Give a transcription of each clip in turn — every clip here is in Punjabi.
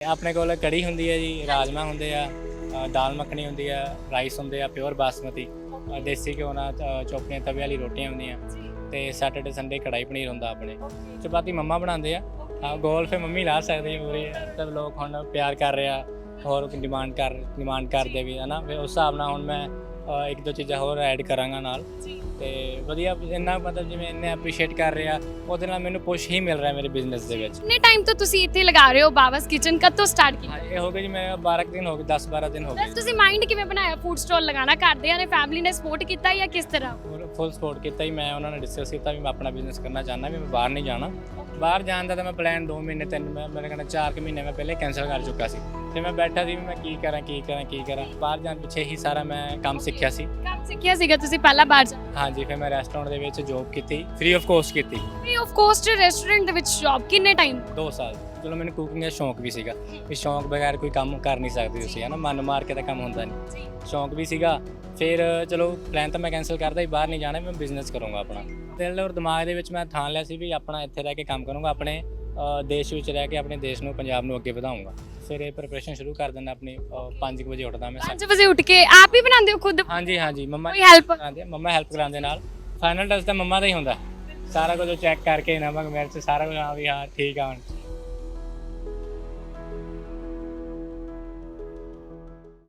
ਆਪਣੇ ਕੋਲ ਕੜੀ ਹੁੰਦੀ ਹੈ ਜੀ ਰਾਜਮਾ ਹੁੰਦੇ ਆ ਅ, ਦਾਲ ਮੱਖਣੀ ਹੁੰਦੀ ਆ ਰਾਈਸ ਹੁੰਦੇ ਆ ਪਿਓਰ ਬਾਸਮਤੀ ਅ, ਦੇਸੀ ਘਿਓ ਨਾਲ ਅ, ਚੋਪੜੀਆਂ ਤਵੇ ਵਾਲੀ ਰੋਟੀਆਂ ਹੁੰਦੀਆਂ। ਤੇ ਸੈਟਰਡੇ ਸੰਡੇ ਕੜਾਈ ਪਨੀਰ ਹੁੰਦਾ ਆਪਣੇ। ਚਪਾਤੀ ਮੰਮਾ ਬਣਾਉਂਦੇ ਆ। ਹਾਂ ਗੋਲ ਫੇ ਮੰਮੀ ਲਾ ਸਕਦੇ ਆ ਪੂਰੇ। ਸਭ ਲੋਕ ਹੁਣ ਪਿਆਰ ਕਰ ਰਿਹਾ ਹੋਰ ਡਿਮਾਂਡ ਕਰ ਡਿਮਾਂਡ ਕਰਦੇ ਵੀ ਹਨਾ? ਫਿਰ ਉਸ ਹਿਸਾਬ ਨਾਲ ਹੁਣ ਮੈਂ ਇੱਕ ਦੋ ਚੀਜ਼ਾਂ ਹੋਰ ਐਡ ਕਰਾਂਗਾ ਨਾਲ। ਤੇ ਵਧੀਆ ਇੰਨਾ ਮਤਲਬ ਜਿਵੇਂ ਇੰਨੇ ਐਪਰੀਸ਼ੀਏਟ ਕਰ ਰਿਹਾ ਉਹਦੇ ਨਾਲ ਮੈਨੂੰ ਪੁਸ਼ ਹੀ ਮਿਲ ਰਿਹਾ ਮੇਰੇ ਬਿਜ਼ਨਸ ਦੇ ਵਿੱਚ। ਕਿੰਨੇ ਟਾਈਮ ਤੋਂ ਤੁਸੀਂ ਇੱਥੇ ਲਗਾ ਰਹੇ ਹੋ ਬਾਬਾਸ ਕਿਚਨ ਕਦ ਤੋਂ ਸਟਾਰਟ ਕੀਤਾ ਇਹ ਹੋ ਗਏ ਜੀ ਮੈਂ 12 ਕੁ ਦਿਨ ਹੋ ਗਏ 10 12 ਦਿਨ ਹੋ ਗਏ। ਤੁਸੀਂ ਮਾਈਂਡ ਕਿਵੇਂ ਬਣਾਇਆ? ਫੂਡ ਸਟਾਲ ਲਗਾਉਣਾ ਘਰਦਿਆਂ ਨੇ ਫੈਮਿਲੀ ਨੇ ਸਪੋਰਟ ਕੀਤਾ ਜਾਂ ਕਿਸ ਤਰ੍ਹਾਂ? ਫੁੱਲ ਸਪੋਰਟ ਕੀਤਾ ਹੀ ਮੈਂ ਉਹਨਾਂ ਨੇ ਡਿਸਕਸ ਕੀਤਾ ਵੀ ਮੈਂ ਆਪਣਾ ਬਿਜ਼ਨਸ ਕਰਨਾ ਚਾਹੁੰਦਾ ਵੀ ਮੈਂ ਬਾਹਰ ਨਹੀਂ ਜਾਣਾ। ਬਾਹਰ ਜਾਣ ਦਾ ਤਾਂ ਮੈਂ ਪਲਾਨ 2 ਮਹੀਨੇ ਤਿੰਨ ਮੈਂ ਮੇਰੇ ਕਹਿੰਦਾ 4 ਕੁ ਮਹੀਨੇ ਮੈਂ ਪਹਿਲੇ ਕੈਨਸਲ ਕਰ ਚੁੱਕਾ ਸੀ। ਤੇ ਮੈਂ ਬੈਠਾ ਸੀ ਵੀ ਮੈਂ ਕੀ ਕਰਾਂ ਕੀ ਕਰਾਂ ਕੀ ਕਰਾਂ। ਬਾਹਰ ਜਾਣ ਪਿੱਛੇ ਹੀ ਸਾਰਾ ਮੈਂ ਕੰਮ ਸਿੱਖਿਆ ਸੀ। ਕੰਮ ਸਿੱਖਿਆ ਸੀਗਾ ਤੁਸੀਂ ਪਹਿਲਾਂ ਬਾਹਰ ਜਾ ਹਾਂਜੀ ਫਿਰ ਮੈਂ ਰੈਸਟੋਰੈਂਟ ਦੇ ਵਿੱਚ ਜੌਬ ਕੀਤੀ ਫ੍ਰੀ ਆਫ ਕੋਸਟ ਕੀਤੀ। ਫ੍ਰੀ ਆਫ ਕੋਸਟ ਰੈਸਟੋਰੈਂਟ ਦੇ ਵਿੱਚ ਜੌਬ ਕਿੰਨੇ ਟਾਈਮ 2 ਸਾਲ। ਚਲੋ ਮੈਨੂੰ ਕੁਕਿੰਗ ਦਾ ਸ਼ੌਂਕ ਵੀ ਸੀਗਾ। ਵੀ ਸ਼ੌਂਕ ਬਗੈਰ ਕੋਈ ਕੰਮ ਕਰ ਨਹੀਂ ਸਕਦੇ ਤੁਸੀਂ ਹਨਾ? ਮਨ ਮਾਰ ਕੇ ਤਾਂ ਕੰਮ ਹੁੰਦਾ ਨਹੀਂ। ਸ਼ੌਂਕ ਵੀ ਸੀਗਾ। ਫਿਰ ਚਲੋ ਪਲਾਨ ਤਾਂ ਮੈਂ ਕੈਨਸਲ ਕਰਦਾ ਹੀ ਬਾਹਰ ਨਹੀਂ ਜਾਣਾ ਮੈਂ ਬਿਜ਼ਨਸ ਕਰੂੰਗਾ ਆਪਣਾ। ਦਿਲ ਔਰ ਦਿਮਾਗ ਦੇ ਵਿੱਚ ਮੈਂ ਥਾਣ ਲਿਆ ਸੀ ਵੀ ਆਪਣਾ ਇੱਥੇ ਰਹਿ ਕੇ ਕੰਮ ਕਰੂੰਗਾ ਆਪਣੇ ਅ, ਦੇਸ਼ ਵਿੱਚ ਰਹਿ ਕੇ ਆਪਣੇ ਦੇਸ਼ ਨੂੰ ਪੰਜਾਬ ਨੂੰ ਅੱਗੇ ਵਧਾਉਂਗਾ ਇਹ ਪ੍ਰਿਪਰੇਸ਼ਨ ਸ਼ੁਰੂ ਕਰ ਦਿੰਦਾ ਆਪਣੀ 5 ਵਜੇ ਉੱਠਦਾ ਮੈਂ 5 ਵਜੇ ਉੱਠ ਕੇ ਆਪ ਹੀ ਬਣਾਉਂਦੇ ਹੋ ਖੁਦ? ਹਾਂਜੀ ਹਾਂਜੀ ਮੰਮਾ ਕੋਈ ਹੈਲਪ ਕਰਾਉਂਦੇ ਮੰਮਾ ਹੈਲਪ ਕਰਾਉਂਦੇ ਨਾਲ। ਫਾਈਨਲ ਟੱਚ ਤਾਂ ਮੰਮਾ ਦਾ ਹੀ ਹੁੰਦਾ। ਸਾਰਾ ਕੁਝ ਚੈੱਕ ਕਰਕੇ ਨਮਕ ਮਿਰਚ ਸਾਰਾ ਕੁਝ ਹਾਂ ਵੀ ਹਾਂ ਠੀਕ ਆ ਹੁਣ।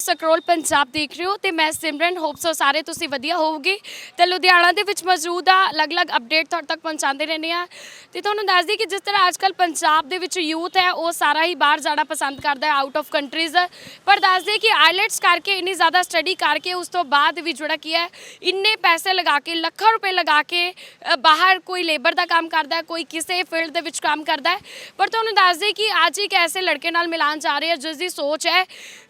ਸਕਰੋਲ ਪੰਜਾਬ ਦੇਖ ਰਹੇ ਹੋ ਤੇ ਮੈਂ ਸਿਮਰਨ ਹੋਪ ਸੋ ਸਾਰੇ ਤੁਸੀਂ ਵਧੀਆ ਹੋਵੋਗੇ। ਤੇ ਲੁਧਿਆਣਾ ਦੇ ਵਿੱਚ ਮੌਜੂਦ ਆ, ਅਲੱਗ-ਅਲੱਗ ਅਪਡੇਟ ਤੁਹਾਡੇ ਤੱਕ ਪਹੁੰਚਾਉਂਦੇ ਰਹਿੰਦੇ ਆ। ਤੇ ਤੁਹਾਨੂੰ ਦੱਸ ਦਈਏ ਕਿ ਜਿਸ ਤਰ੍ਹਾਂ ਅੱਜਕੱਲ ਪੰਜਾਬ ਦੇ ਵਿੱਚ ਯੂਥ ਹੈ, ਉਹ ਸਾਰਾ ਹੀ ਬਾਹਰ ਜਾਣਾ ਪਸੰਦ ਕਰਦਾ ਹੈ ਆਊਟ ਆਫ ਕੰਟਰੀਜ਼ ਪਰ ਦੱਸ ਦਈਏ ਕਿ ਆਈਲੈਟਸ ਕਰਕੇ ਇੰਨੀ ਜ਼ਿਆਦਾ ਸਟੱਡੀ ਕਰਕੇ ਉਸ ਤੋਂ ਬਾਅਦ ਵੀ ਜਿਹੜਾ ਕੀ ਹੈ, ਇੰਨੇ ਪੈਸੇ ਲਗਾ ਕੇ, ਲੱਖਾਂ ਰੁਪਏ ਲਗਾ ਕੇ ਬਾਹਰ ਕੋਈ ਲੇਬਰ ਦਾ ਕੰਮ ਕਰਦਾ ਹੈ, ਕੋਈ ਕਿਸੇ ਫੀਲਡ ਦੇ ਵਿੱਚ ਕੰਮ ਕਰਦਾ ਹੈ। ਪਰ ਤੁਹਾਨੂੰ ਦੱਸ ਦਈਏ ਕਿ ਅੱਜ ਇੱਕ ਐਸੇ ਲੜਕੇ ਨਾਲ ਮਿਲਾਨ ਜਾ ਰਹੇ ਹਾਂ ਜਿਸ ਦੀ ਸੋਚ ਹੈ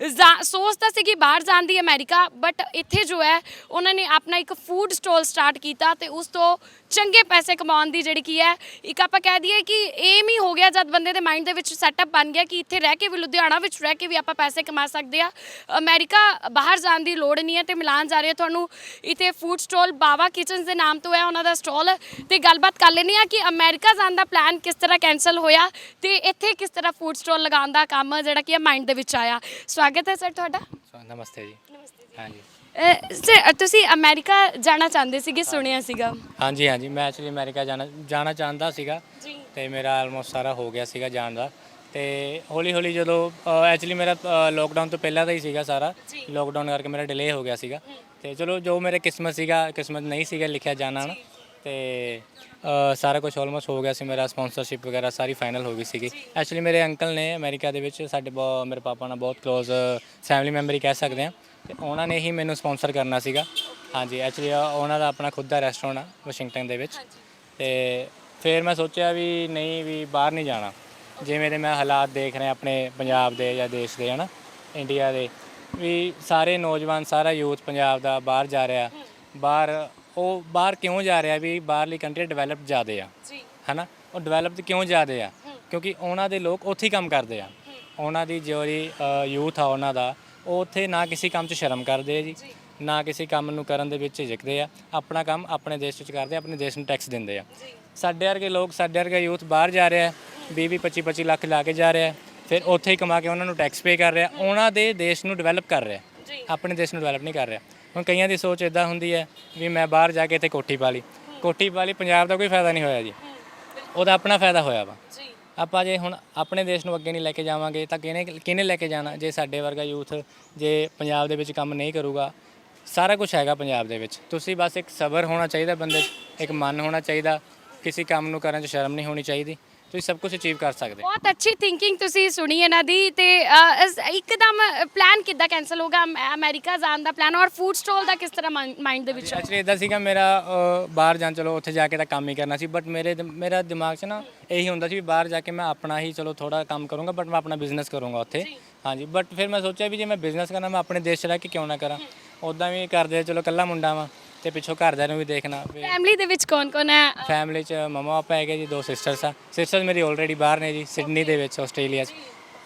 ਜਾ- ਸੋਚ ਤਾਂ ਸੀਗੀ ਬਾਹਰ ਜਾਣ ਦੀ ਅਮਰੀਕਾ ਬਟ ਇੱਥੇ ਜੋ ਹੈ, ਉਹਨਾਂ ਨੇ ਆਪਣਾ ਇੱਕ ਫੂਡ ਸਟਾਲ ਸਟਾਰਟ ਕੀਤਾ ਤੇ ਉਸ ਤੋਂ ਚੰਗੇ ਪੈਸੇ ਕਮਾਉਣ ਦੀ ਜਿਹੜੀ ਕੀ ਹੈ ਇੱਕ ਆਪਾਂ ਕਹਿ ਦਈਏ ਕਿ ਏਮ ਹੀ ਹੋ ਗਿਆ ਜਦ ਬੰਦੇ ਦੇ ਮਾਈਂਡ ਦੇ ਵਿੱਚ ਸੈਟਅਪ ਬਣ ਗਿਆ ਕਿ ਇੱਥੇ ਰਹਿ ਕੇ ਵੀ ਲੁਧਿਆਣਾ ਵਿੱਚ ਰਹਿ ਕੇ ਵੀ ਆਪਾਂ ਪੈਸੇ ਕਮਾ ਸਕਦੇ ਆ ਅਮਰੀਕਾ ਬਾਹਰ ਜਾਣ ਦੀ ਲੋੜ ਨਹੀਂ ਹੈ ਤੇ ਮਿਲਾਨ ਜਾ ਰਹੇ ਹਾਂ ਤੁਹਾਨੂੰ ਇੱਥੇ ਫੂਡ ਸਟਾਲ ਬਾਵਾ ਕਿਚਨਸ ਦੇ ਨਾਮ ਤੋਂ ਹੈ ਉਹਨਾਂ ਦਾ ਸਟਾਲ ਤੇ ਗੱਲਬਾਤ ਕਰ ਲੈਣੀ ਆ ਕਿ ਅਮਰੀਕਾ ਜਾਣ ਦਾ ਪਲਾਨ ਕਿਸ ਤਰ੍ਹਾਂ ਕੈਨਸਲ ਹੋਇਆ ਤੇ ਇੱਥੇ ਕਿਸ ਤਰ੍ਹਾਂ ਫੂਡ ਸਟਾਲ ਲਗਾਉਣ ਦਾ ਕੰਮ ਜਿਹੜਾ ਕੀ ਮਾਈਂਡ ਦੇ ਵਿੱਚ ਆਇਆ। ਸਵਾਗਤ ਹੈ ਸਰ ਤੁਹਾਡਾ। ਨਮਸਤੇ ਜੀ। ਹਾਂਜੀ। ਸਰ ਤੁਸੀਂ ਅਮਰੀਕਾ ਜਾਣਾ ਚਾਹੁੰਦੇ ਸੀਗੇ ਸੁਣਿਆ ਸੀਗਾ। ਹਾਂਜੀ ਹਾਂਜੀ ਮੈਂ ਐਕਚੁਅਲੀ ਅਮਰੀਕਾ ਜਾਣਾ ਜਾਣਾ ਚਾਹੁੰਦਾ ਸੀਗਾ। ਜੀ। ਤੇ ਮੇਰਾ ਆਲਮੋਸਟ ਸਾਰਾ ਹੋ ਗਿਆ ਸੀਗਾ ਜਾਣ ਦਾ। ਤੇ ਹੌਲੀ ਹੌਲੀ ਜਦੋਂ ਐਕਚੁਅਲੀ ਮੇਰਾ ਲੋਕਡਾਊਨ ਤੋਂ ਪਹਿਲਾਂ ਦਾ ਹੀ ਸੀਗਾ ਸਾਰਾ। ਜੀ। ਲੋਕਡਾਊਨ ਕਰਕੇ ਮੇਰਾ ਡਿਲੇ ਹੋ ਗਿਆ ਸੀਗਾ। ਤੇ ਚਲੋ ਜੋ ਮੇਰੇ ਕਿਸਮਤ ਸੀਗਾ ਕਿਸਮਤ ਨਹੀਂ ਸੀਗਾ ਲਿਖਿਆ ਜਾਣਾ ਨਾ ਤੇ ਅ, ਸਾਰਾ ਕੁਝ ਆਲਮੋਸਟ ਹੋ ਗਿਆ ਸੀ ਮੇਰਾ ਸਪਾਂਸਰਸ਼ਿਪ ਵਗੈਰਾ ਸਾਰੀ ਫਾਈਨਲ ਹੋ ਗਈ ਸੀਗੀ। ਐਕਚੁਅਲੀ ਮੇਰੇ ਅੰਕਲ ਨੇ ਅਮਰੀਕਾ ਦੇ ਵਿੱਚ ਸਾਡੇ ਬਹੁ- ਮੇਰੇ ਪਾਪਾ ਨਾਲ ਬਹੁਤ ক্লোਜ਼ ਫੈਮਿਲੀ ਮੈਂਬਰ ਹੀ ਕਹਿ ਸਕਦੇ ਆ ਤੇ ਉਹਨਾਂ ਨੇ ਹੀ ਮੈਨੂੰ ਸਪਾਂਸਰ ਕਰਨਾ ਸੀਗਾ। ਹਾਂਜੀ ਐਕਚੁਅਲੀ ਉਹਨਾਂ ਦਾ ਆਪਣਾ ਖੁਦ ਦਾ ਰੈਸਟੋਰੈਂਟ ਆ ਵਾਸ਼ਿੰਗਟਨ ਦੇ ਵਿੱਚ। ਤੇ ਫਿਰ ਮੈਂ ਸੋਚਿਆ ਵੀ ਨਹੀਂ ਵੀ ਬਾਹਰ ਨਹੀਂ ਜਾਣਾ। ਜਿਵੇਂ ਦੇ ਮੈਂ ਹਾਲਾਤ ਦੇਖ ਰਿਹਾ ਆਪਣੇ ਪੰਜਾਬ ਦੇ ਜਾਂ ਦੇਸ਼ ਦੇ ਹਨਾ ਇੰਡੀਆ ਦੇ ਵੀ ਸਾਰੇ ਨੌਜਵਾਨ ਸਾਰਾ ਯੂਥ ਪੰਜਾਬ ਦਾ ਬਾਹਰ ਜਾ ਰਿਹਾ। ਬਾਹਰ ਉਹ ਬਾਹਰ ਕਿਉਂ ਜਾ ਰਿਹਾ ਵੀ ਬਾਹਰਲੀ ਕੰਟਰੀ ਡਿਵੈਲਪਡ ਜ਼ਿਆਦੇ ਆ? ਜੀ। ਹਨਾ ਉਹ ਡਿਵੈਲਪਡ ਕਿਉਂ ਜ਼ਿਆਦੇ ਆ? ਕਿਉਂਕਿ ਉਹਨਾਂ ਦੇ ਲੋਕ ਉੱਥੇ ਹੀ ਕੰਮ ਕਰਦੇ ਆ। ਉਹਨਾਂ ਦੀ ਜਿਹੜੀ ਯੂਥ ਆ ਉਹਨਾਂ ਦਾ ਉਹ ਉੱਥੇ ਨਾ ਕਿਸੇ ਕੰਮ 'ਚ ਸ਼ਰਮ ਕਰਦੇ ਆ ਜੀ ਨਾ ਕਿਸੇ ਕੰਮ ਨੂੰ ਕਰਨ ਦੇ ਵਿੱਚ ਝਿਜਕਦੇ ਆ ਆਪਣਾ ਕੰਮ ਆਪਣੇ ਦੇਸ਼ ਵਿੱਚ ਕਰਦੇ ਆ ਆਪਣੇ ਦੇਸ਼ ਨੂੰ ਟੈਕਸ ਦਿੰਦੇ ਆ। ਸਾਡੇ ਵਰਗੇ ਲੋਕ ਸਾਡੇ ਵਰਗਾ ਯੂਥ ਬਾਹਰ ਜਾ ਰਿਹਾ 20 20 25 25 ਲੱਖ ਲਾ ਕੇ ਜਾ ਰਿਹਾ ਫਿਰ ਉੱਥੇ ਹੀ ਕਮਾ ਕੇ ਉਹਨਾਂ ਨੂੰ ਟੈਕਸ ਪੇ ਕਰ ਰਿਹਾ ਉਹਨਾਂ ਦੇ ਦੇਸ਼ ਨੂੰ ਡਿਵੈਲਪ ਕਰ ਰਿਹਾ ਆਪਣੇ ਦੇਸ਼ ਨੂੰ ਡਿਵੈਲਪ ਨਹੀਂ ਕਰ ਰਿਹਾ। ਹੁਣ ਕਈਆਂ ਦੀ ਸੋਚ ਇਦਾਂ ਹੁੰਦੀ ਹੈ ਵੀ ਮੈਂ ਬਾਹਰ ਜਾ ਕੇ ਇੱਥੇ ਕੋਠੀ ਪਾ ਲਈ। ਕੋਠੀ ਪਾ ਲਈ ਪੰਜਾਬ ਦਾ ਕੋਈ ਫਾਇਦਾ ਨਹੀਂ ਹੋਇਆ ਜੀ। ਉਹਦਾ ਆਪਣਾ ਫਾਇਦਾ ਹੋਇਆ ਵਾ। ਜੀ। ਆਪਾਂ ਜੇ ਹੁਣ ਆਪਣੇ ਦੇਸ਼ ਨੂੰ ਅੱਗੇ ਨਹੀਂ ਲੈ ਕੇ ਜਾਵਾਂਗੇ ਤਾਂ ਕਿਹਨੇ ਕਿਹਨੇ ਲੈ ਕੇ ਜਾਣਾ? ਜੇ ਸਾਡੇ ਵਰਗਾ ਯੂਥ ਜੇ ਪੰਜਾਬ ਦੇ ਵਿੱਚ ਕੰਮ ਨਹੀਂ ਕਰੂਗਾ, ਸਾਰਾ ਕੁਝ ਹੈਗਾ ਪੰਜਾਬ ਦੇ ਵਿੱਚ। ਤੁਸੀਂ ਬਸ ਇੱਕ ਸਬਰ ਹੋਣਾ ਚਾਹੀਦਾ ਬੰਦੇ 'ਚ, ਇੱਕ ਮਨ ਹੋਣਾ ਚਾਹੀਦਾ। ਕਿਸੇ ਕੰਮ ਨੂੰ ਕਰਨ 'ਚ ਸ਼ਰਮ ਨਹੀਂ ਹੋਣੀ ਚਾਹੀਦੀ। ਤੁਸੀਂ ਸਭ ਕੁਝ ਅਚੀਵ ਕਰ ਸਕਦੇ। ਬਹੁਤ ਅੱਛੀ ਥਿੰਕਿੰਗ ਤੁਸੀਂ ਸੁਣੀ ਇਹਨਾਂ ਦੀ ਤੇ ਅ, ਇਸ- ਇੱਕਦਮ ਪਲਾਨ ਕਿੱਦਾਂ ਕੈਨਸਲ ਹੋਗਾ ਅਮ- ਅਮਰੀਕਾ ਜਾਣ ਦਾ ਪਲਾਨ ਔਰ ਫੂਡ ਸਟਾਲ ਦਾ ਕਿਸ ਤਰ੍ਹਾਂ ਮਾਈਂਡ ਦੇ ਵਿੱਚ? ਐਕਚੁਅਲੀ ਇਦਾਂ ਸੀਗਾ ਮੇਰਾ ਅ, ਬਾਹਰ ਜਾਣ ਚਲੋ ਉੱਥੇ ਜਾ ਕੇ ਤਾਂ ਕੰਮ ਹੀ ਕਰਨਾ ਸੀ ਬਟ ਮੇਰੇ ਦਿ- ਮੇਰਾ ਦਿਮਾਗ 'ਚ ਨਾ ਇਹੀ ਹੁੰਦਾ ਸੀ ਵੀ ਬਾਹਰ ਜਾ ਕੇ ਮੈਂ ਆਪਣਾ ਹੀ ਚਲੋ ਥੋੜਾ ਕੰਮ ਕਰੂੰਗਾ ਬਟ ਮੈਂ ਆਪਣਾ ਬਿਜ਼ਨਸ ਕਰੂੰਗਾ ਉੱਥੇ। ਹਾਂਜੀ ਬਟ ਫਿਰ ਮੈਂ ਸੋਚਿਆ ਵੀ ਜੇ ਮੈਂ ਬਿਜ਼ਨਸ ਕਰਨਾ ਮੈਂ ਆਪਣੇ ਦੇਸ਼ 'ਚ ਰਹਿ ਕੇ ਕਿਉਂ ਨਾ ਕਰਾਂ? ਉਦਾਂ ਵੀ ਕਰਦੇ ਚਲੋ ਕੱਲਾ ਮੁੰਡਾ ਵਾਂ। ਤੇ ਪਿੱਛੋਂ ਘਰਦਿਆਂ ਨੂੰ ਵੀ ਦੇਖਣਾ ਵੀ ਫੈਮਿਲੀ ਦੇ ਵਿੱਚ ਕੌਣ ਕੌਣ ਹੈ? ਫੈਮਿਲੀ 'ਚ ਮਮਾ ਪਾਪਾ ਹੈਗੇ ਜੀ ਦੋ ਸਿਸਟਰਸ ਆ। ਸਿਸਟਰਸ ਮੇਰੀ ਆਲਰੇਡੀ ਬਾਹਰ ਨੇ ਜੀ ਸਿਡਨੀ ਦੇ ਵਿੱਚ ਆਸਟ੍ਰੇਲੀਆ 'ਚ।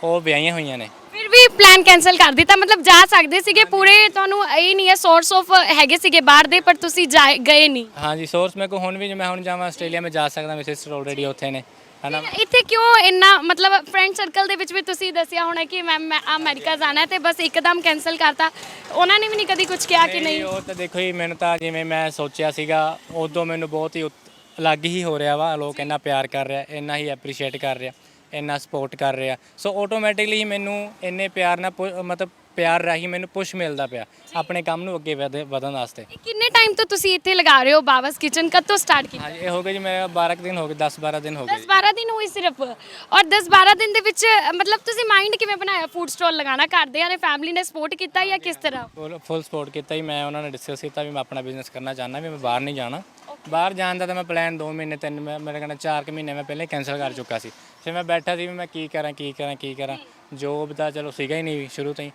ਉਹ ਵਿਆਹੀਆਂ ਹੋਈਆਂ ਨੇ। ਫਿਰ ਵੀ ਪਲਾਨ ਕੈਨਸਲ ਕਰ ਦਿੱਤਾ ਮਤਲਬ ਜਾ ਸਕਦੇ ਸੀਗੇ ਪੂਰੇ ਤੁਹਾਨੂੰ ਇਹ ਨਹੀਂ ਹੈ ਸੋਰਸ ਆਫ ਹੈਗੇ ਸੀਗੇ ਬਾਹਰ ਦੇ ਪਰ ਤੁਸੀਂ ਗਏ ਨਹੀਂ। ਹਾਂਜੀ ਸੋਰਸ ਮੇਰੇ ਕੋ ਹੁਣ ਵੀ ਜੇ ਮੈਂ ਹੁਣ ਜਾਵਾਂ ਆਸਟ੍ਰੇਲੀਆ ਮੈਂ ਜਾ ਸਕਦਾ ਮੇਰੇ ਸਿਸਟਰ ਆਲਰੇਡੀ ਉੱਥੇ ਨੇ। ਹਨਾ? ਇੱਥੇ ਕਿਉਂ ਇੰਨਾ ਮਤਲਬ ਫਰੈਂਡ ਸਰਕਲ ਦੇ ਵਿੱਚ ਵੀ ਤੁਸੀਂ ਦੱਸਿਆ ਹੋਣਾ ਕਿ ਮੈਂ ਮੈਂ ਅਮਰੀਕਾ ਜਾਣਾ ਹੈ ਤੇ ਬਸ ਇੱਕਦਮ ਕੈਨਸਲ ਕਰਤਾ। ਉਹਨਾਂ ਨੇ ਵੀ ਨਹੀਂ ਕਦੀ ਕੁਝ ਕਿਹਾ ਕਿ ਨਹੀਂ ਉਹ ਤਾਂ ਦੇਖੋ ਜੀ ਮੈਨੂੰ ਤਾਂ ਜਿਵੇਂ ਮੈਂ ਸੋਚਿਆ ਸੀਗਾ ਉਦੋਂ ਮੈਨੂੰ ਬਹੁਤ ਹੀ ਉਤ- ਅਲੱਗ ਹੀ ਹੋ ਰਿਹਾ ਵਾ ਲੋਕ ਇੰਨਾ ਪਿਆਰ ਕਰ ਰਿਹਾ ਇੰਨਾ ਹੀ ਐਪਰੀਸ਼ੀਏਟ ਕਰ ਰਿਹਾ ਇੰਨਾ ਸਪੋਰਟ ਕਰ ਰਿਹਾ। ਸੋ ਆਟੋਮੈਟਿਕਲੀ ਮੈਨੂੰ ਇੰਨੇ ਪਿਆਰ ਨਾਲ ਪੁ- ਮਤਲਬ ਪਿਆਰ ਰਾਹੀਂ ਮੈਨੂੰ ਪੁਸ਼ ਮਿਲਦਾ ਪਿਆ ਆਪਣੇ ਕੰਮ ਨੂੰ ਅੱਗੇ ਵਧ- ਵਧਣ ਵਾਸਤੇ। ਇਹ ਕਿੰਨੇ ਟਾਈਮ ਤੋਂ ਤੁਸੀਂ ਇੱਥੇ ਲਗਾ ਰਹੇ ਹੋ ਬਾਬਸ ਕਿਚਨ ਕਦ ਤੋਂ ਸਟਾਰਟ ਕੀਤਾ? ਹਾਂਜੀ ਇਹ ਹੋ ਗਏ ਜੀ ਮੇਰਾ 12 ਕੁ ਦਿਨ ਹੋ ਗਏ 10 12 ਦਿਨ ਹੋ ਗਏ 10 12 ਦਿਨ ਹੋਈ ਸਿਰਫ। ਔਰ 10 12 ਦਿਨ ਦੇ ਵਿੱਚ ਮਤਲਬ ਤੁਸੀਂ ਮਾਈਂਡ ਕਿਵੇਂ ਬਣਾਇਆ? ਫੂਡ ਸਟਾਲ ਲਗਾਉਣਾ ਘਰਦਿਆਂ ਨੇ ਫੈਮਿਲੀ ਨੇ ਸਪੋਰਟ ਕੀਤਾ ਜਾਂ ਕਿਸ ਤਰ੍ਹਾਂ? ਫੁੱਲ ਫੁੱਲ ਸਪੋਰਟ ਕੀਤਾ ਹੀ ਮੈਂ ਉਹਨਾਂ ਨੇ ਡਿਸਕਸ ਕੀਤਾ ਵੀ ਮੈਂ ਆਪਣਾ ਬਿਜ਼ਨਸ ਕਰਨਾ ਚਾਹੁੰਦਾ ਵੀ ਮੈਂ ਬਾਹਰ ਨਹੀਂ ਜਾਣਾ। ਬਾਹਰ ਜਾਣ ਦਾ ਤਾਂ ਮੈਂ ਪਲਾਨ 2 ਮਹੀਨੇ ਤਿੰਨ ਮੈਂ ਮੇਰੇ ਕਹਿੰਦਾ 4 ਕੁ ਮਹੀਨੇ ਮੈਂ ਪਹਿਲੇ ਕੈਨਸਲ ਕਰ ਚੁੱਕਾ ਸੀ। ਫਿਰ ਮੈਂ ਬੈਠਾ ਸੀ ਵੀ ਮੈਂ ਕੀ ਕਰਾਂ ਕੀ ਕਰਾਂ ਕੀ ਕਰਾਂ। ਜੋਬ ਤਾਂ ਚਲੋ ਸੀਗਾ ਹੀ ਨਹੀਂ ਸ਼ੁਰੂ ਤੋਂ ਹੀ।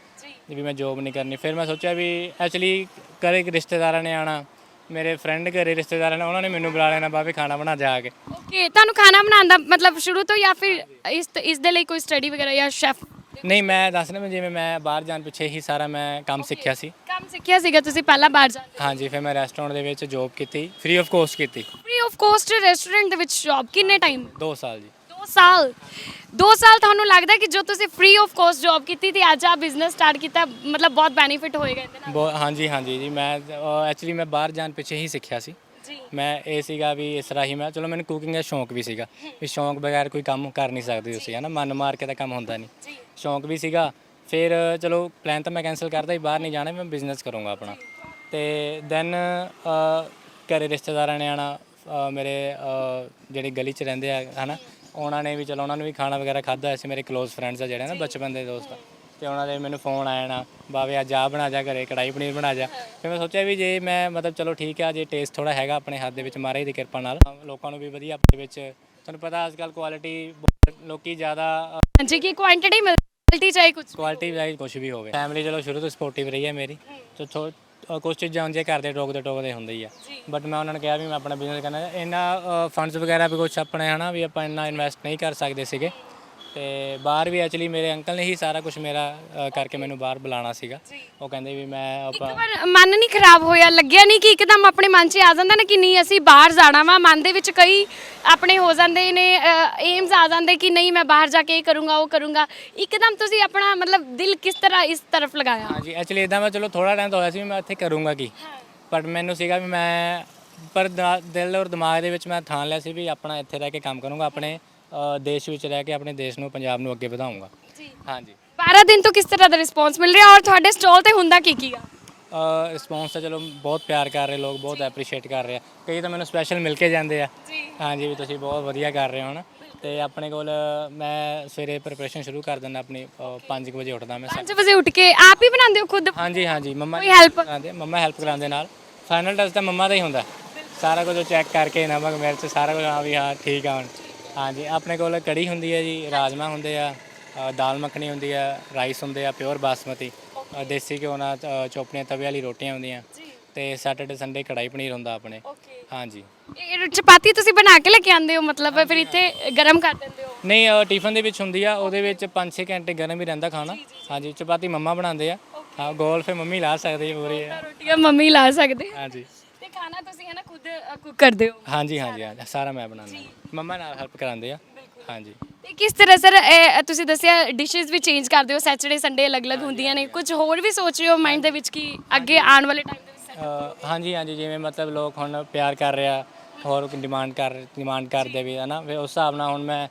ਵੀ ਮੈਂ ਜੋਬ ਨਹੀਂ ਕਰਨੀ। ਫਿਰ ਮੈਂ ਸੋਚਿਆ ਵੀ ਐਕਚੁਅਲੀ ਘਰੇ ਰਿਸ਼ਤੇਦਾਰਾਂ ਨੇ ਆਣਾ ਮੇਰੇ ਫਰੈਂਡ ਘਰੇ ਰਿਸ਼ਤੇਦਾਰਾਂ ਨੇ ਉਹਨਾਂ ਨੇ ਮੈਨੂੰ ਬੁਲਾ ਲੈਣਾ ਬਾਬੇ ਖਾਣਾ ਬਣਾ ਜਾ ਕੇ। ਓਕੇ ਤੁਹਾਨੂੰ ਖਾਣਾ ਬਣਾਉਣ ਦਾ ਮਤਲਬ ਸ਼ੁਰੂ ਤੋਂ ਜਾਂ ਫਿਰ ਇਸ ਇਸ ਦੇ ਲਈ ਕੋਈ ਸਟੱਡੀ ਵਗੈਰਾ ਜਾਂ ਸ਼ੈਫ ਨਹੀਂ ਮੈਂ ਦੱਸਣਾ ਜਿਵੇਂ ਮੈਂ ਬਾਹਰ ਜਾਣ ਪਿੱਛੇ ਹੀ ਸਾਰਾ ਮੈਂ ਕੰਮ ਸਿੱਖਿਆ ਸੀ। ਕੰਮ ਸਿੱਖਿਆ ਸੀਗਾ ਤੁਸੀਂ ਪਹਿਲਾਂ ਬਾਹਰ ਜਾ ਹਾਂਜੀ ਫਿਰ ਮੈਂ ਰੈਸਟੋਰੈਂਟ ਦੇ ਵਿੱਚ ਜੋਬ ਕੀਤੀ ਫ੍ਰੀ ਆਫ ਕੋਸਟ ਕੀਤੀ। ਫ੍ਰੀ ਆਫ ਕੋਸਟ ਰੈਸਟੋਰੈਂਟ ਦੇ ਵਿੱਚ ਜੌਬ ਕਿੰਨੇ ਟਾਈਮ 2 ਸਾਲ ਜੀ। 2 ਸਾਲ 2 ਸਾਲ ਤੁਹਾਨੂੰ ਲੱਗਦਾ ਕਿ ਜੋ ਤੁਸੀਂ ਫ੍ਰੀ ਆਫ ਕੋਸਟ ਜੌਬ ਕੀਤੀ ਤੇ ਅੱਜ ਆ ਬਿਜ਼ਨਸ ਸਟਾਰਟ ਕੀਤਾ ਮਤਲਬ ਬਹੁਤ ਬੈਨੀਫਿਟ ਹੋਏਗਾ ਇਹਦੇ ਨਾਲ? ਬਹੁਤ ਹਾਂਜੀ ਹਾਂਜੀ ਜੀ ਮੈਂ ਐਕਚੁਅਲੀ ਮੈਂ ਬਾਹਰ ਜਾਣ ਪਿੱਛੇ ਹੀ ਸਿੱਖਿਆ ਸੀ। ਮੈਂ ਇਹ ਸੀਗਾ ਵੀ ਇਸ ਤਰ੍ਹਾਂ ਹੀ ਮੈਂ ਚਲੋ ਮੈਨੂੰ ਕੁਕਿੰਗ ਦਾ ਸ਼ੌਂਕ ਵੀ ਸੀਗਾ ਵੀ ਸ਼ੌਂਕ ਬਗੈਰ ਕੋਈ ਕੰਮ ਕਰ ਨਹੀਂ ਸਕਦੇ ਤੁਸੀਂ ਹੈ ਨਾ ਮਨ ਮਾਰ ਕੇ ਤਾਂ ਕੰਮ ਹੁੰਦਾ ਨਹੀਂ। ਸ਼ੌਂਕ ਵੀ ਸੀਗਾ ਫਿਰ ਚਲੋ ਪਲਾਨ ਤਾਂ ਮੈਂ ਕੈਨਸਲ ਕਰਦਾ ਹੀ ਬਾਹਰ ਨਹੀਂ ਜਾਣਾ ਮੈਂ ਬਿਜ਼ਨਸ ਕਰੂੰਗਾ ਆਪਣਾ। ਤੇ ਦੈਨ ਘਰੇ ਰਿਸ਼ਤੇਦਾਰਾਂ ਨੇ ਆਣਾ ਮੇਰੇ ਜਿਹੜੀ ਗਲੀ 'ਚ ਰਹਿੰਦੇ ਆ ਹਨਾ ਉਹਨਾਂ ਨੇ ਵੀ ਚਲੋ ਉਹਨਾਂ ਨੇ ਵੀ ਖਾਣਾ ਵਗੈਰਾ ਖਾਦਾ ਸੀ ਮੇਰੇ ਕਲੋਜ਼ ਫਰੈਂਡਸ ਆ ਜਿਹੜੇ ਨਾ ਬਚਪਨ ਦੇ ਦੋਸਤ ਤੇ ਉਹਨਾਂ ਦੇ ਮੈਨੂੰ ਫੋਨ ਆਇਆ ਨਾ ਬਾਵੇ ਅੱਜ ਆ ਬਣਾ ਜਾ ਘਰੇ ਕੜਾਈ ਪਨੀਰ ਬਣਾ ਜਾ। ਫਿਰ ਮੈਂ ਸੋਚਿਆ ਵੀ ਜੇ ਮੈਂ ਮਤਲਬ ਚਲੋ ਠੀਕ ਆ ਜੇ ਟੇਸਟ ਥੋੜਾ ਹੈਗਾ ਆਪਣੇ ਹੱਥ ਦੇ ਵਿੱਚ ਮਹਾਰਾਜ ਦੀ ਕਿਰਪਾ ਨਾਲ ਲੋਕਾਂ ਨੂੰ ਵੀ ਵਧੀਆ ਆਪਣੇ ਵਿੱਚ ਤੁਹਾਨੂੰ ਪਤਾ ਅੱਜ ਕੱਲ ਕੁਆਲਿਟੀ ਲੋਕੀ ਜ਼ਿਆਦਾ ਹਾਂਜੀ ਕੀ ਕੁਆਂਟੀਟੀ ਮਿਲਦੀ ਚਾਹੇ ਕੁਝ ਕੁਆਲਿਟੀ ਵਾਈਜ਼ ਕੁਝ ਵੀ ਹੋਵੇ। ਫੈਮਿਲੀ ਚਲੋ ਸ਼ੁਰੂ ਤੋਂ ਸਪੋਰਟਿਵ ਰਹੀ ਹੈ ਮੇਰੀ। ਤੇ ਕੁਛ ਚੀਜ਼ਾਂ ਹੁੰਦੀਆਂ ਘਰ ਦੇ ਟੋਕਦੇ ਟੋਕਦੇ ਹੁੰਦੇ ਹੀ ਆ। ਬਟ ਮੈਂ ਉਹਨਾਂ ਨੂੰ ਕਿਹਾ ਵੀ ਮੈਂ ਆਪਣਾ ਬਿਜ਼ਨਸ ਕਰਨਾ ਇੰਨਾ ਫੰਡਸ ਵਗੈਰਾ ਵੀ ਕੁਛ ਆਪਣੇ ਹਨਾ ਵੀ ਆਪਾਂ ਇੰਨਾ ਇਨਵੈਸਟ ਨਹੀਂ ਕਰ ਸਕਦੇ ਸੀਗੇ। ਤੇ ਬਾਹਰ ਵੀ ਐਕਚੁਅਲੀ ਮੇਰੇ ਅੰਕਲ ਨੇ ਹੀ ਸਾਰਾ ਕੁਝ ਮੇਰਾ ਅ, ਕਰਕੇ ਮੈਨੂੰ ਬਾਹਰ ਬੁਲਾਉਣਾ ਸੀਗਾ। ਉਹ ਕਹਿੰਦੇ ਵੀ ਮੈਂ ਇੱਕ ਆਪਾਂ ਵਾਰ ਮਨ ਨਹੀਂ ਖਰਾਬ ਹੋਇਆ ਲੱਗਿਆ ਨਹੀਂ ਕਿ ਇੱਕਦਮ ਆਪਣੇ ਮਨ 'ਚ ਆ ਜਾਂਦਾ ਨਾ ਕਿ ਨਹੀਂ ਅਸੀਂ ਬਾਹਰ ਜਾਣਾ ਵਾ। ਮਨ ਦੇ ਵਿੱਚ ਕਈ ਆਪਣੇ ਹੋ ਜਾਂਦੇ ਨੇ ਏਮਸ ਆ ਜਾਂਦੇ ਕਿ ਨਹੀਂ ਮੈਂ ਬਾਹਰ ਜਾ ਕੇ ਇਹ ਕਰੂੰਗਾ ਉਹ ਕਰੂੰਗਾ। ਇੱਕਦਮ ਤੁਸੀਂ ਆਪਣਾ ਮਤਲਬ ਦਿਲ ਕਿਸ ਤਰ੍ਹਾਂ ਇਸ ਤਰਫ ਲਗਾਇਆ? ਹਾਂਜੀ ਐਕਚੁਅਲੀ ਇਦਾਂ ਮੈਂ ਚਲੋ ਥੋੜਾ ਟਾਈਮ ਤਾਂ ਹੋਇਆ ਸੀ ਵੀ ਮੈਂ ਇੱਥੇ ਕਰੂੰਗਾ ਕੀ। ਪਰ ਮੈਨੂੰ ਸੀਗਾ ਵੀ ਮੈਂ ਪਰ ਦਾ- ਦਿਲ ਔਰ ਦਿਮਾਗ ਦੇ ਵਿੱਚ ਮੈਂ ਠਾਣ ਲਿਆ ਸੀ ਵੀ ਆਪਣਾ ਇੱਥੇ ਰਹਿ ਕੇ ਕੰਮ ਕਰੂੰਗਾ ਆਪਣੇ ਅ, ਦੇਸ਼ ਵਿੱਚ ਰਹਿ ਕੇ ਆਪਣੇ ਦੇਸ਼ ਨੂੰ ਪੰਜਾਬ ਨੂੰ ਅੱਗੇ ਵਧਾਉਂਗਾ। ਜੀ। ਹਾਂਜੀ। 12 ਦਿਨ ਤੋਂ ਕਿਸ ਤਰ੍ਹਾਂ ਦਾ ਰਿਸਪੌਂਸ ਮਿਲ ਰਿਹਾ ਔਰ ਤੁਹਾਡੇ ਸਟਾਲ ਤੇ ਹੁੰਦਾ ਕੀ ਕੀ ਆ? ਰਿਸਪੌਂਸ ਤਾਂ ਚਲੋ ਬਹੁਤ ਪਿਆਰ ਕਰ ਰਹੇ ਲੋਕ ਬਹੁਤ ਐਪਰੀਸ਼ੀਏਟ ਕਰ ਰਹੇ ਆ। ਕਈ ਤਾਂ ਮੈਨੂੰ ਸਪੈਸ਼ਲ ਮਿਲ ਕੇ ਜਾਂਦੇ ਆ। ਜੀ। ਹਾਂਜੀ ਵੀ ਤੁਸੀਂ ਬਹੁਤ ਵਧੀਆ ਕਰ ਰਹੇ ਹੋ ਨਾ ਤੇ ਆਪਣੇ ਕੋਲ ਮੈਂ ਸਵੇਰੇ ਪ੍ਰਿਪਰੇਸ਼ਨ ਸ਼ੁਰੂ ਕਰ ਦਿੰਦਾ ਆਪਣੀ 5 ਵਜੇ ਉੱਠਦਾ ਮੈਂ 5 ਵਜੇ ਉੱਠ ਕੇ ਆਪ ਹੀ ਬਣਾਉਂਦੇ ਹੋ ਖੁਦ? ਹਾਂਜੀ ਹਾਂਜੀ ਮੰਮਾ ਕੋਈ help? ਕਰਾਉਂਦੇ ਮੰਮਾ ਹੈਲਪ ਕਰਾਉਂਦੇ ਨਾਲ। ਫਾਈਨਲ ਟੱਚ ਤਾਂ ਮੰਮਾ ਦਾ ਹੀ ਹੁੰਦਾ। ਸਾਰਾ ਕੁਝ ਚੈੱਕ ਕਰਕੇ ਨਮਕ ਮਿਰਚ ਸਾਰਾ ਕੁਝ ਹਾਂ ਵੀ ਹਾਂ ਠੀਕ ਆ ਹੁਣ। ਹਾਂਜੀ ਆਪਣੇ ਕੋਲ ਕੜੀ ਹੁੰਦੀ ਹੈ ਜੀ ਰਾਜਮਾ ਹੁੰਦੇ ਆ ਅ, ਦਾਲ ਮੱਖਣੀ ਹੁੰਦੀ ਆ ਰਾਈਸ ਹੁੰਦੇ ਆ ਪਿਓਰ ਬਾਸਮਤੀ ਅ, ਦੇਸੀ ਘਿਓ ਨਾਲ ਅ, ਚੋਪੜੀਆਂ ਤਵੇ ਵਾਲੀ ਰੋਟੀਆਂ ਹੁੰਦੀਆਂ ਜੀ। ਤੇ ਸੈਟਰਡੇ ਸੰਡੇ ਕੜਾਈ ਪਨੀਰ ਹੁੰਦਾ ਆਪਣੇ। ਓਕੇ ਹਾਂਜੀ। ਇਹ ਚਪਾਤੀ ਤੁਸੀਂ ਬਣਾ ਕੇ ਲੈ ਕੇ ਆਉਂਦੇ ਹੋ ਮਤਲਬ ਫਿਰ ਇੱਥੇ ਗਰਮ ਕਰ ਦਿੰਦੇ ਹੋ? ਨਹੀਂ ਅ, ਟਿਫਨ ਦੇ ਵਿੱਚ ਹੁੰਦੀ ਆ ਉਹਦੇ ਵਿੱਚ 5-6 ਘੰਟੇ ਗਰਮ ਹੀ ਰਹਿੰਦਾ ਖਾਣਾ। ਹਾਂਜੀ ਚਪਾਤੀ ਮੰਮਾ ਬਣਾਉਂਦੇ ਆ। ਹਾਂ ਗੋਲ ਫੇ ਮੰਮੀ ਲਾ ਸਕਦੇ ਆ ਪੂਰੀ। ਰੋਟੀਆਂ ਮੰਮੀ ਲਾ ਸਕਦੇ। ਹਾਂਜੀ। ਖਾਣਾ ਤੁਸੀਂ ਹੈ ਨਾ ਖੁਦ ਕੁੱਕ ਕਰਦੇ ਹੋ। ਹਾਂਜੀ ਹਾਂਜੀ ਹਾਂਜੀ, ਸਾਰਾ ਮੈਂ ਬਣਾਉਂਦਾ। ਮੰਮਾ ਨਾਲ ਹੈਲਪ ਕਰਾਉਂਦੇ ਆ। ਹਾਂਜੀ। ਤੇ ਕਿਸ ਤਰ੍ਹਾਂ ਸਰ ਤੁਸੀਂ ਦੱਸਿਆ ਡਿਸ਼ਸ ਵੀ ਚੇਂਜ ਕਰਦੇ ਹੋ ਸੈਟਰਡੇ ਸੰਡੇ ਅਲੱਗ-ਅਲੱਗ ਹੁੰਦੀਆਂ ਨੇ। ਕੁਝ ਹੋਰ ਵੀ ਸੋਚ ਰਹੇ ਹੋ ਮਾਈਂਡ ਦੇ ਵਿੱਚ ਕਿ ਅੱਗੇ ਆਉਣ ਵਾਲੇ ਟਾਈਮ ਦੇ ਵਿੱਚ ਹਾਂਜੀ ਹਾਂਜੀ ਜਿਵੇਂ ਮਤਲਬ ਲੋਕ ਹੁਣ ਪਿਆਰ ਕਰ ਰਿਹਾ ਹੋਰ ਡਿਮਾਂਡ ਕਰ ਡਿਮਾਂਡ ਕਰਦੇ ਵੀ ਹਨਾ। ਵੀ ਉਸ ਹਿਸਾਬ ਨਾਲ ਹੁਣ ਮੈਂ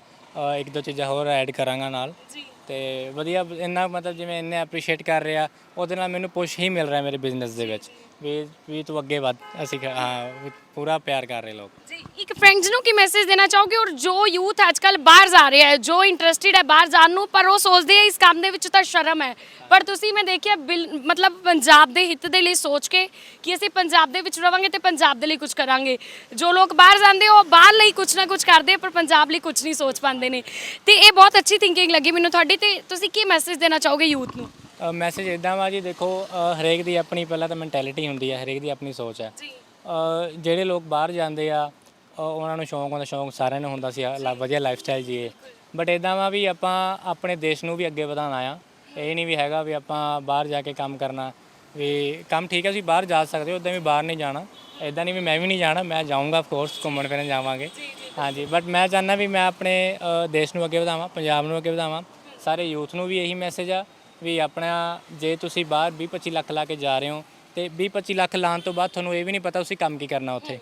ਇੱਕ ਦੋ ਚੀਜ਼ਾਂ ਹੋਰ ਐਡ ਕਰਾਂਗਾ ਨਾਲ। ਜੀ। ਤੇ ਵਧੀਆ ਇੰਨਾ ਮਤਲਬ ਜਿਵੇਂ ਇੰਨੇ ਐਪਰੀਸ਼ੀਏਟ ਕਰ ਰਿਹਾ ਉਹਦੇ ਨਾਲ ਮੈਨੂੰ ਪੁਸ਼ ਹੀ ਮਿਲ ਰਿਹਾ ਮੇਰੇ ਬਿਜ਼ਨਸ ਦੇ ਵਿੱਚ। ਵੀ ਵੀ ਤੂੰ ਅੱਗੇ ਵੱਧ ਅਸੀਂ ਕ- ਹਾਂ ਵੀ ਪੂਰਾ ਪਿਆਰ ਕਰ ਰਹੇ ਲੋਕ। ਜੀ ਇੱਕ ਫਰੈਂਡਸ ਨੂੰ ਕੀ ਮੈਸੇਜ ਦੇਣਾ ਚਾਹੋਗੇ? ਔਰ ਜੋ ਯੂਥ ਅੱਜਕੱਲ ਬਾਹਰ ਜਾ ਰਿਹਾ ਹੈ ਜੋ ਇੰਟਰਸਟਿਡ ਹੈ ਬਾਹਰ ਜਾਣ ਨੂੰ ਪਰ ਉਹ ਸੋਚਦੇ ਆ ਇਸ ਕੰਮ ਦੇ ਵਿੱਚ ਤਾਂ ਸ਼ਰਮ ਹੈ। ਪਰ ਤੁਸੀਂ ਮੈਂ ਦੇਖਿਆ ਬਿਲ- ਮਤਲਬ ਪੰਜਾਬ ਦੇ ਹਿੱਤ ਦੇ ਲਈ ਸੋਚ ਕੇ ਕਿ ਅਸੀਂ ਪੰਜਾਬ ਦੇ ਵਿੱਚ ਰਵਾਂਗੇ ਤੇ ਪੰਜਾਬ ਦੇ ਲਈ ਕੁਝ ਕਰਾਂਗੇ। ਜੋ ਲੋਕ ਬਾਹਰ ਜਾਂਦੇ ਉਹ ਬਾਹਰ ਲਈ ਕੁਝ ਨਾ ਕੁਝ ਕਰਦੇ ਆ, ਪਰ ਪੰਜਾਬ ਲਈ ਕੁਝ ਨਹੀਂ ਸੋਚ ਪਾਉਂਦੇ ਨੇ। ਤੇ ਇਹ ਬਹੁਤ ਅੱਛੀ ਥਿੰਕਿੰਗ ਲੱਗੀ ਮੈਨੂੰ ਤੁਹਾਡੀ। ਤੇ ਤੁਸੀਂ ਕੀ ਮੈਸੇਜ ਦੇਣਾ ਚਾਹੋਗੇ ਯੂਥ ਨੂੰ? ਮੈਸੇਜ ਇਦਾਂ ਵਾ ਜੀ ਦੇਖੋ ਅ, ਹਰੇਕ ਦੀ ਆਪਣੀ ਪਹਿਲਾਂ ਤਾਂ ਮੈਂਟੈਲਿਟੀ ਹੁੰਦੀ ਹੈ ਹਰੇਕ ਦੀ ਆਪਣੀ ਸੋਚ ਹੈ ਜੀ। ਅ, ਜਿਹੜੇ ਲੋਕ ਬਾਹਰ ਜਾਂਦੇ ਆ ਅ, ਉਹਨਾਂ ਨੂੰ ਸ਼ੌਂਕ ਹੁੰਦਾ ਸ਼ੌਂਕ ਸਾਰਿਆਂ ਨੂੰ ਹੁੰਦਾ ਸੀ ਆ, ਲਾ- ਵਧੀਆ ਲਾਈਫ ਸਟਾਈਲ ਜੀਏ ਬਟ ਇਦਾਂ ਵਾ ਵੀ ਆਪਾਂ ਆਪਣੇ ਦੇਸ਼ ਨੂੰ ਵੀ ਅੱਗੇ ਵਧਾਉਣਾ ਆ। ਇਹ ਨਹੀਂ ਵੀ ਹੈਗਾ ਵੀ ਆਪਾਂ ਬਾਹਰ ਜਾ ਕੇ ਕੰਮ ਕਰਨਾ ਵੀ ਕੰਮ ਠੀਕ ਹੈ ਤੁਸੀਂ ਬਾਹਰ ਜਾ ਸਕਦੇ ਹੋ ਉਦਾਂ ਵੀ ਬਾਹਰ ਨਹੀਂ ਜਾਣਾ। ਇਦਾਂ ਨਹੀਂ ਵੀ ਮੈਂ ਵੀ ਨਹੀਂ ਜਾਣਾ ਮੈਂ ਜਾਊਂਗਾ ਆਫ ਕੋਰਸ ਘੁੰਮਣ ਫਿਰਨ ਜਾਵਾਂਗੇ। ਹਾਂਜੀ ਬਟ ਮੈਂ ਚਾਹੁੰਦਾ ਵੀ ਮੈਂ ਆਪਣੇ ਅ, ਦੇਸ਼ ਨੂੰ ਅੱਗੇ ਵਧਾਵਾਂ ਪੰਜਾਬ ਨੂੰ ਅੱਗੇ ਵਧਾਵਾਂ। ਸਾਰੇ ਯੂਥ ਨੂੰ ਵੀ ਇਹੀ ਮੈਸੇਜ ਆ ਵੀ ਆਪਣਾ ਜੇ ਤੁਸੀਂ ਬਾਹਰ 20 25 ਲੱਖ ਲਾ ਕੇ ਜਾ ਰਹੇ ਹੋ ਤੇ 20 25 ਲੱਖ ਲਾਉਣ ਤੋਂ ਬਾਅਦ ਤੁਹਾਨੂੰ ਇਹ ਵੀ ਨਹੀਂ ਪਤਾ ਤੁਸੀਂ ਕੰਮ ਕੀ ਕਰਨਾ ਉੱਥੇ।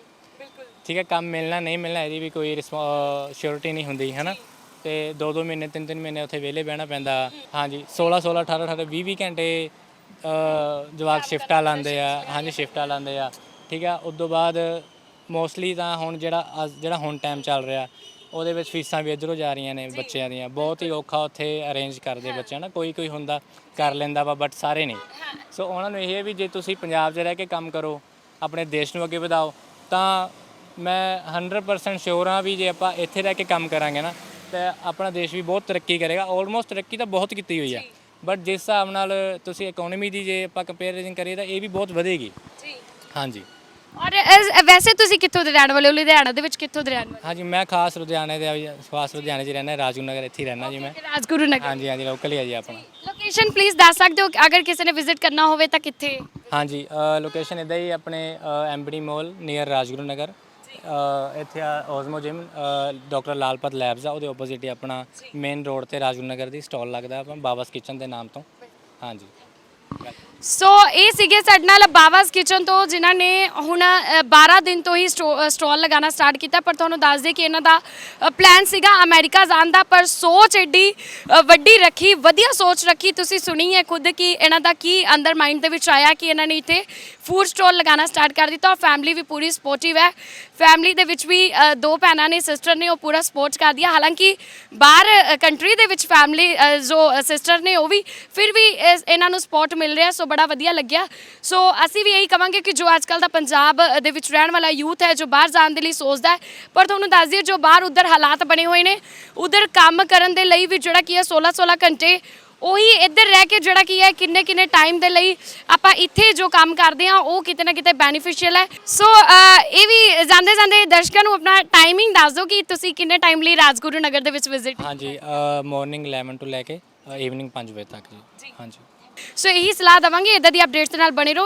ਠੀਕ ਹੈ ਕੰਮ ਮਿਲਣਾ ਨਹੀਂ ਮਿਲਣਾ ਇਹਦੀ ਵੀ ਕੋਈ ਸ਼ੋਰਿਟੀ ਨਹੀਂ ਹੁੰਦੀ ਹੈ ਨਾ ਤੇ 2-2 ਮਹੀਨੇ 3-3 ਮਹੀਨੇ ਉੱਥੇ ਵਿਹਲੇ ਬਹਿਣਾ ਪੈਂਦਾ। ਹਾਂਜੀ 16 16 18 18 20 20 ਘੰਟੇ ਜਵਾਕ ਸ਼ਿਫਟਾਂ ਲਾਉਂਦੇ ਆ। ਹਾਂਜੀ ਸ਼ਿਫਟਾਂ ਲਾਉਂਦੇ ਆ। ਠੀਕ ਆ ਉਸ ਤੋਂ ਬਾਅਦ ਮੋਸਟਲੀ ਤਾਂ ਹੁਣ ਜਿਹੜਾ ਜਿਹੜਾ ਹੁਣ ਟਾਈਮ ਚੱਲ ਰਿਹਾ ਉਹਦੇ ਵਿੱਚ ਫੀਸਾਂ ਵੀ ਇੱਧਰੋਂ ਜਾ ਰਹੀਆਂ ਨੇ ਬੱਚਿਆਂ ਦੀਆਂ। ਬਹੁਤ ਹੀ ਔਖਾ ਉੱਥੇ ਅਰੇਂਜ ਕਰਦੇ ਬੱਚਿਆਂ ਨਾ ਕੋਈ ਕੋਈ ਹੁੰਦਾ ਕਰ ਲੈਂਦਾ ਵਾ ਬਟ ਸਾਰੇ ਨਹੀਂ ਸੋ ਉਹਨਾਂ ਨੂੰ ਇਹ ਹੈ ਵੀ ਜੇ ਤੁਸੀਂ ਪੰਜਾਬ 'ਚ ਰਹਿ ਕੇ ਕੰਮ ਕਰੋ ਆਪਣੇ ਦੇਸ਼ ਨੂੰ ਅੱਗੇ ਵਧਾਓ ਤਾਂ ਮੈਂ 100% ਸ਼ੋਰ ਹਾਂ ਵੀ ਜੇ ਆਪਾਂ ਇੱਥੇ ਰਹਿ ਕੇ ਕੰਮ ਕਰਾਂਗੇ ਨਾ ਤਾਂ ਆਪਣਾ ਦੇਸ਼ ਵੀ ਬਹੁਤ ਤਰੱਕੀ ਕਰੇਗਾ। ਆਲਮੋਸਟ ਤਰੱਕੀ ਤਾਂ ਬਹੁਤ ਕੀਤੀ ਹੋਈ ਆ। ਬਟ ਜਿਸ ਹਿਸਾਬ ਨਾਲ ਤੁਸੀਂ ਇਕਨੋਮੀ ਦੀ ਜੇ ਆਪਾਂ ਕੰਪੈਰੀਜ਼ਨ ਕਰੀਏ ਤਾਂ ਇਹ ਵੀ ਬਹੁਤ ਵਧੇਗੀ। ਜੀ। ਹਾਂਜੀ। ਔਰ ਵੈਸੇ ਤੁਸੀਂ ਕਿੱਥੋਂ ਦੇ ਰਹਿਣ ਵਾਲੇ ਹੋ? ਲੁਧਿਆਣਾ ਦੇ ਵਿੱਚ ਕਿੱਥੋਂ ਦੇ ਰਹਿਣ ਵਾਲੇ ਹਾਂਜੀ ਮੈਂ ਖਾਸ ਲੁਧਿਆਣੇ ਦੇ ਖਾਸ ਲੁਧਿਆਣੇ 'ਚ ਰਹਿਣਾ ਰਾਜੂ ਨਗਰ ਇੱਥੇ ਹੀ ਰਹਿਣਾ ਜੀ ਮੈਂ। ਹੋ ਰਾਜਗੁਰੂ ਨਗਰ। ਹਾਂਜੀ ਹਾਂਜੀ ਲੋਕਲ ਹੀ ਆ ਜੀ ਆਪਣਾ। ਲੋਕੇਸ਼ਨ ਪਲੀਜ਼ ਦੱਸ ਸਕਦੇ ਹੋ? ਕਿ ਅਗਰ ਕਿਸੇ ਨੇ ਵਿਜ਼ਿਟ ਕਰਨਾ ਹੋਵੇ ਤਾਂ ਕਿੱਥੇ? ਹਾਂਜੀ ਲੋਕੇਸ਼ਨ ਇਦਾਂ ਹੀ ਆਪਣੇ MBD mall near Rajguru Nagar. ਅ, ਇੱਥੇ ਆ Ozmo gym doctor Lalpath labs ਆ ਉਹਦੇ ਆਪੋਜ਼ਿਟ ਹੀ ਆਪਣਾ ਮੇਨ ਰੋਡ ਤੇ ਰਾਜਗੁਰੂ ਨਗਰ ਦੀ ਸਟਾਲ ਲੱਗਦਾ ਆਪਾਂ ਬਾਬਾਸ ਕਿਚਨ ਦੇ ਨਾਮ ਤੋਂ। ਹਾਂਜੀ। ਸੋ ਇਹ ਸੀਗੇ ਸਾਡੇ ਨਾਲ ਬਾਵਾਸ ਕਿਚਨ ਤੋਂ ਜਿਨ੍ਹਾਂ ਨੇ ਹੁਣ ਅ, 12 ਦਿਨ ਤੋਂ ਹੀ ਸਟੋ ਸਟਾਲ ਲਗਾਉਣਾ ਸਟਾਰਟ ਕੀਤਾ ਪਰ ਤੁਹਾਨੂੰ ਦੱਸ ਦੇ ਕਿ ਇਹਨਾਂ ਦਾ ਪਲਾਨ ਸੀਗਾ ਅਮਰੀਕਾ ਜਾਣ ਦਾ ਪਰ ਸੋਚ ਐਡੀ ਅ, ਵੱਡੀ ਰੱਖੀ ਵਧੀਆ ਸੋਚ ਰੱਖੀ ਤੁਸੀਂ ਸੁਣੀ ਹੈ ਖੁਦ ਕਿ ਇਹਨਾਂ ਦਾ ਕੀ ਅੰਦਰ ਮਾਈਂਡ ਦੇ ਵਿੱਚ ਆਇਆ ਕਿ ਇਹਨਾਂ ਨੇ ਇੱਥੇ ਫੂਡ ਸਟਾਲ ਲਗਾਉਣਾ ਸਟਾਰਟ ਕਰ ਦਿੱਤਾ ਔਰ ਫੈਮਿਲੀ ਵੀ ਪੂਰੀ ਸਪੋਰਟਿਵ ਹੈ। ਫੈਮਿਲੀ ਦੇ ਵਿੱਚ ਵੀ ਅ, ਦੋ ਭੈਣਾਂ ਨੇ ਸਿਸਟਰ ਨੇ ਉਹ ਪੂਰਾ ਸਪੋਰਟ ਕਰਦੀ ਆ। ਹਾਲਾਂਕਿ ਬਾਹਰ ਕੰਟਰੀ ਦੇ ਵਿੱਚ ਫੈਮਿਲੀ ਜੋ ਸਿਸਟਰ ਨੇ ਉਹ ਵੀ ਫਿਰ ਵੀ ਇਸ- ਇਹਨਾਂ ਨੂੰ ਸਪੋਰਟ ਮਿਲ ਰਿਹਾ ਸੋ ਬੜਾ ਵਧੀਆ ਲੱਗਿਆ। ਸੋ ਅਸੀਂ ਵੀ ਇਹੀ ਕਵਾਂਗੇ ਕਿ ਜੋ ਅੱਜਕੱਲ ਦਾ ਪੰਜਾਬ ਦੇ ਵਿੱਚ ਰਹਿਣ ਵਾਲਾ ਯੂਥ ਹੈ ਜੋ ਬਾਹਰ ਜਾਣ ਦੇ ਲਈ ਸੋਚਦਾ ਹੈ ਪਰ ਤੁਹਾਨੂੰ ਦੱਸ ਦਈਏ ਜੋ ਬਾਹਰ ਉਧਰ ਹਾਲਾਤ ਬਣੇ ਹੋਏ ਨੇ ਉਧਰ ਕੰਮ ਕਰਨ ਦੇ ਲਈ ਵੀ ਜਿਹੜਾ ਕੀ ਹੈ 16 16 ਘੰਟੇ ਉਹੀ ਇੱਧਰ ਰਹਿ ਕੇ ਜਿਹੜਾ ਕੀ ਹੈ ਕਿੰਨੇ ਕਿੰਨੇ ਟਾਈਮ ਦੇ ਲਈ ਆਪਾਂ ਇੱਥੇ ਜੋ ਕੰਮ ਕਰਦੇ ਆ ਉਹ ਕਿਤੇ ਨਾ ਕਿਤੇ ਬੈਨੀਫੀਸ਼ੀਅਲ ਹੈ। ਸੋ ਇਹ ਵੀ ਜਾਂਦੇ ਜਾਂਦੇ ਦਰਸ਼ਕਾਂ ਨੂੰ ਆਪਣਾ ਟਾਈਮਿੰਗ ਦੱਸ ਦਿਓ ਕਿ ਤੁਸੀਂ ਕਿੰਨੇ ਟਾਈਮ ਲਈ ਰਾਜਗੁਰੂ ਨਗਰ ਦੇ ਵਿੱਚ ਵਿਜ਼ਿਟ ਹਾਂਜੀ ਮਾਰਨਿੰਗ 11 ਤੋਂ ਲੈ ਕੇ ਈਵਨਿੰਗ 5 ਵਜੇ ਤੱਕ ਜੀ। ਹਾਂਜੀ। ਸੋ ਇਹੀ ਸਲਾਹ ਦਵਾਂਗੇ ਇਦਾਂ ਦੀ ਅਪਡੇਟਸ ਦੇ ਨਾਲ ਬਣੇ ਰਹੋ।